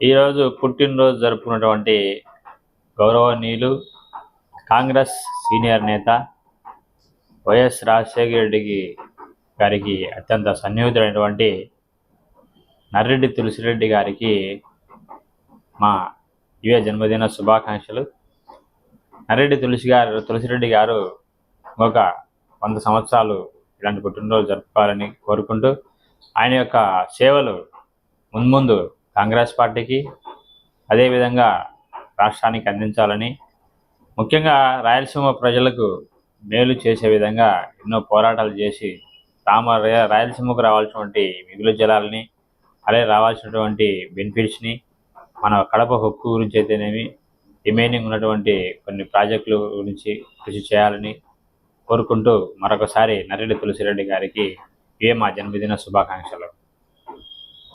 ఈరోజు పుట్టినరోజు జరుపుకున్నటువంటి గౌరవనీయులు కాంగ్రెస్ సీనియర్ నేత వైఎస్ రాజశేఖర రెడ్డికి గారికి అత్యంత సన్నిహితుడైనటువంటి నర్రెడ్డి తులసిరెడ్డి గారికి మా ఇవే జన్మదిన శుభాకాంక్షలు. నర్రెడ్డి తులసి గారు తులసిరెడ్డి గారు ఒక వంద సంవత్సరాలు ఇలాంటి పుట్టినరోజు జరుపుకోవాలని కోరుకుంటూ ఆయన యొక్క సేవలు మున్ముందు కాంగ్రెస్ పార్టీకి అదేవిధంగా రాష్ట్రానికి అందించాలని ముఖ్యంగా రాయలసీమ ప్రజలకు మేలు చేసే విధంగా ఎన్నో పోరాటాలు చేసి రామ రాయలసీమకు రావాల్సినటువంటి మిగులు జలాలని అలాగే రావాల్సినటువంటి బెనిఫిట్స్ని మన కడప హక్కు గురించి అయితేనేమి రిమైనింగ్ ఉన్నటువంటి కొన్ని ప్రాజెక్టుల గురించి కృషి చేయాలని కోరుకుంటూ మరొకసారి నరేడి తులసిరెడ్డి గారికి ఇవే మా జన్మదిన శుభాకాంక్షలు.